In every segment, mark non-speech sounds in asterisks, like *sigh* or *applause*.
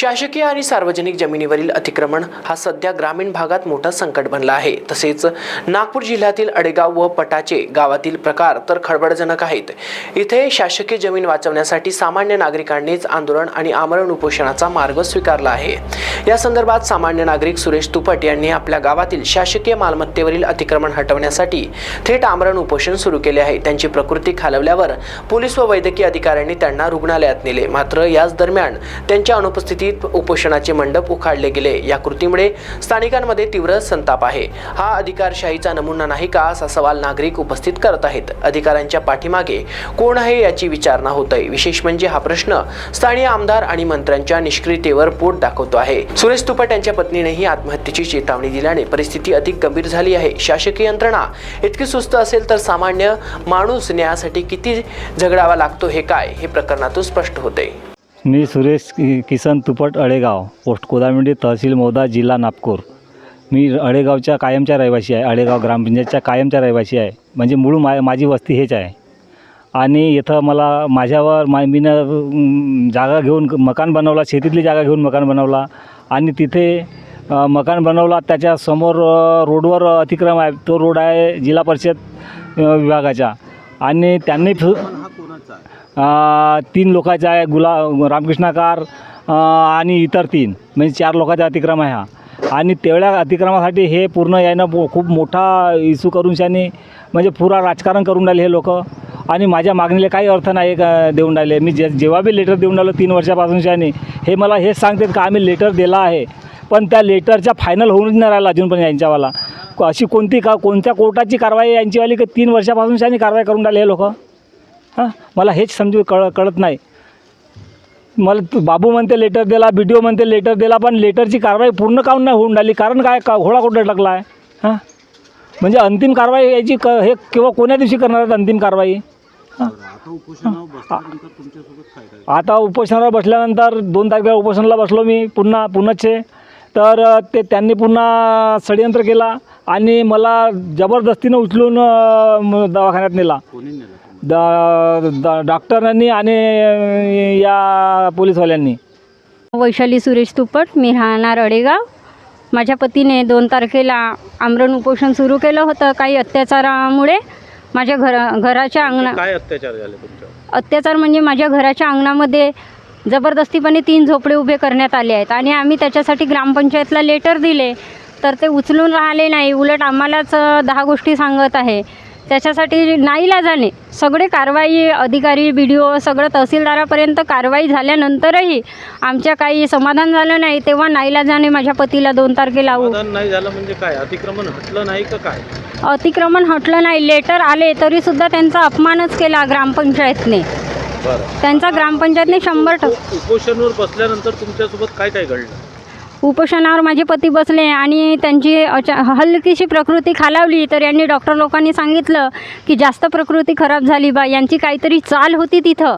शासकीय आणि सार्वजनिक जमिनीवरील अतिक्रमण हा सध्या ग्रामीण भागात मोठा संकट बनला आहे. तसेच नागपूर जिल्ह्यातील अडेगाव व पटाचे गावातील प्रकार तर खळबळजनक आहेत. इथे शासकीय जमीन वाचवण्यासाठी सामान्य नागरिकांनीच आंदोलन आणि आमरण उपोषणाचा मार्ग स्वीकारला आहे. या संदर्भात सामान्य नागरिक सुरेश तुपट यांनी आपल्या गावातील शासकीय मालमत्तेवरील अतिक्रमण हटवण्यासाठी थेट आमरण उपोषण सुरू केले आहे. त्यांची प्रकृती खालवल्यावर पोलीस व वैद्यकीय अधिकाऱ्यांनी त्यांना रुग्णालयात नेले. मात्र याच दरम्यान त्यांच्या अनुपस्थितीत उपोषणाचे मंडप उखाडले गेले. या कृतीमुळे स्थानिकांमध्ये तीव्र संताप आहे. हा अधिकारशाहीचा नमुना नाही का असा सवाल नागरिक उपस्थित करत आहेत. अधिकाऱ्यांच्या पाठीमागे कोण आहे याची विचारणा होत आहे विशेष म्हणजे हा प्रश्न स्थानीय आमदार आणि मंत्र्यांच्या निष्क्रियतेवर पोट दाखवतो आहे. सुरेश तुपट यांच्या पत्नीनेही आत्महत्येची चेतावणी दिल्याने परिस्थिती अधिक गंभीर झाली आहे. शासकीय यंत्रणा इतकी सुस्त असेल तर सामान्य माणूस न्यायासाठी किती झगडावा लागतो हे काय हे प्रकरणातून स्पष्ट होते मी सुरेश कि किसन तुपट अळेगाव पोस्ट कोदामिंडी तहसील मोदा जिल्हा नागपूर. मी अळेगावच्या कायमच्या रहिवासी आहे. अळेगाव ग्रामपंचायतच्या कायमच्या रहिवासी आहे. म्हणजे मूळ मा माझी वस्ती हेच आहे. आणि इथं मला माझ्यावर मा मीनं जागा घेऊन मकान बनवला शेतीतली जागा घेऊन मकान बनवला. आणि तिथे मकान बनवला. त्याच्यासमोर रोडवर अतिक्रम आहे. तो रोड आहे जिल्हा परिषद विभागाचा. आणि त्यांनी फु तीन लोकाचा आहे गुला रामकृष्णाकार आणि इतर तीन. म्हणजे चार लोकांचा अतिक्रम आहे हा. आणि तेवढ्या अतिक्रमासाठी हे पूर्ण यानं खूप मोठा इशू करून शाने म्हणजे पुरा राजकारण करून राहिले हे लोक. आणि माझ्या मागणीला काही अर्थ नाही का देऊन राहिले. मी जे जेव्हा बी लेटर देऊन राहिलो तीन वर्षापासून शाने हे मला हेच सांगतात का आम्ही लेटर दिला आहे. पण त्या लेटरच्या फायनल होऊनच नाही राहिला अजून पण यांच्यावाला. अशी कोणती का कोणत्या कोर्टाची कारवाई यांचीवाली की तीन वर्षापासून शाने कारवाई करून राहिले हे लोक? हां मला हेच समजू कळ कळत नाही. मला तू बाबू म्हणते लेटर दिला बी डी ओ म्हणते लेटर दिला पण लेटरची कारवाई पूर्ण काऊन नाही होऊन राहिली? कारण काय का घोडा कुठं टाकला आहे हां? म्हणजे अंतिम कारवाई याची क हे किंवा कोण्या दिवशी करणार आहेत अंतिम कारवाई? आता उपोषणावर बसल्यानंतर दोन तारखेला उपोषणाला बसलो मी पुन्हा पुन्हाचे तर ते त्यांनी पुन्हा षडयंत्र केला आणि मला जबरदस्तीनं उचलून दवाखान्यात नेला? द डॉक्टरांनी आणि या पोलीसवाल्यांनी. वैशाली सुरेश तुपट मी राहणार अडेगाव. माझ्या पतीने दोन तारखेला आमरण उपोषण सुरू केलं होतं काही अत्याचारामुळे. माझ्या घर घराच्या अंगणा काय अत्याचार झाले अत्याचार म्हणजे माझ्या घराच्या अंगणामध्ये जबरदस्तीपणे तीन झोपडे उभे करण्यात आले आहेत आणि आम्ही त्याच्यासाठी ग्रामपंचायतला लेटर दिले. तर ते उचलून राहिले नाही. उलट आम्हालाच दहा गोष्टी सांगत आहे. त्याच्यासाठी नाईलाजाने सगळे कारवाई अधिकारी बी डी ओ सगळं तहसीलदारापर्यंत कारवाई झाल्यानंतरही आमच्या काही समाधान झालं नाही तेव्हा नाईलाजाने माझ्या पतीला दोन तारखेला समाधान नाही झालं म्हणजे काय? अतिक्रमण हटलं नाही का काय? अतिक्रमण हटलं नाही. लेटर आले तरीसुद्धा त्यांचा अपमानच केला ग्रामपंचायतने. बरं. त्यांचा ग्रामपंचायतने शंभर टक्के उपोषणवर बसल्यानंतर तुमच्यासोबत काय काय घडलं? उपोषणावर माझे पती बसले आणि त्यांची अचा हलकीशी प्रकृती खालावली तर यांनी डॉक्टर लोकांनी सांगितलं की जास्त प्रकृती खराब झाली बा यांची काहीतरी चाल होती तिथं.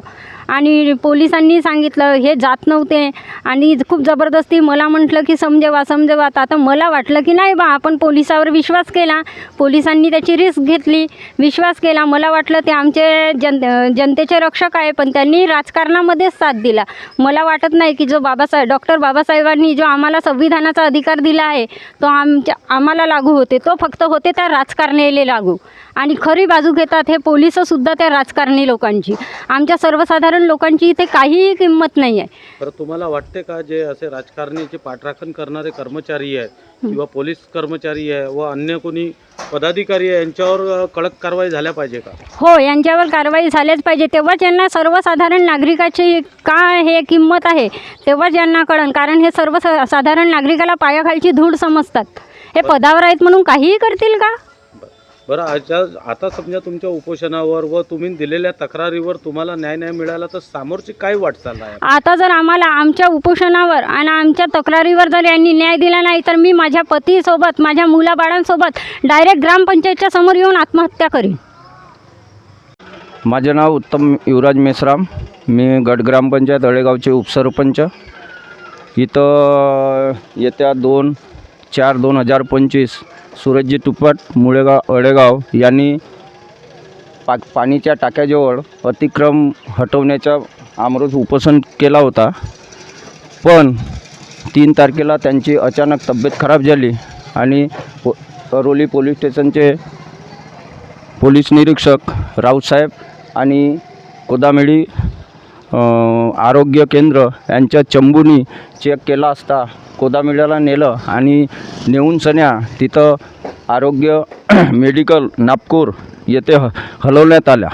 आणि पोलिसांनी सांगितलं हे जात नव्हते. आणि खूप जबरदस्ती मला म्हटलं की समजेवा समजेवा. आता मला वाटलं की नाही बा आपण पोलिसावर विश्वास केला. पोलिसांनी त्याची रिस्क घेतली. विश्वास केला. मला वाटलं ते आमचे जन जनतेचे रक्षक आहे पण त्यांनी राजकारणामध्येच साथ दिला. मला वाटत नाही की जो बाबासाहेब डॉक्टर बाबासाहेबांनी जो आम्हाला संविधानाचा अधिकार दिला आहे तो आमच्या आम्हाला लागू होते. तो फक्त होते त्या राजकारण्याला लागू. आणि खरी बाजू घेतात हे पोलिसंसुद्धा त्या राजकारणी लोकांची. आमच्या सर्वसाधारण लोकांची इथे काहीही किंमत नाही आहे. बरं तुम्हाला वाटते का जे असे राजकारणी पाठराखण करणारे कर्मचारी आहेत किंवा पोलीस कर्मचारी आहे व अन्य कोणी पदाधिकारी आहे यांच्यावर अ, कडक कारवाई झाल्या पाहिजे का? हो यांच्यावर कारवाई झाल्याच पाहिजे. तेव्हाच यांना सर्वसाधारण नागरिकाची काय हे किंमत आहे तेव्हाच यांना कळण कारण हे सर्व सा- साधारण नागरिकाला पायाखालची धूळ समजतात. हे पदावर आहेत म्हणून काहीही करतील का? बरं आता आता समजा तुमच्या उपोषणावर व तुम्ही दिलेल्या तक्रारीवर तुम्हाला न्याय नाही मिळाला तर समोरची काय वाटचाल आहे? आता जर आम्हाला आमच्या उपोषणावर आणि आमच्या तक्रारीवर जर यांनी न्याय दिला नाही तर मी माझ्या पतीसोबत माझ्या मुलाबाळांसोबत डायरेक्ट ग्रामपंचायतच्या समोर येऊन आत्महत्या करीन. माझे नाव उत्तम युवराज मेश्राम मी गट ग्रामपंचायत अळेगावचे उपसरपंच. इथं येत्या दोन चार दोन हजार पंचवीस. सूरजजी तुपट मुळेगाव अळेगाव यांनी पा पाणीच्या टाक्याजवळ अतिक्रम हटवण्याचा आमरोज उपोषण केला होता. पण तीन तारखेला त्यांची अचानक तब्येत खराब झाली आणि पो अरोली पोलीस स्टेशनचे पोलीस निरीक्षक राऊतसाहेब आणि कोदामेडी आरोग्य केंद्र यांच्या चंबूनी चेक केला असता कोदामेड्याला नेलं आणि नेऊन सन्या तिथं आरोग्य *clears throat* मेडिकल नागपूर येथे ह हलवण्यात आल्या.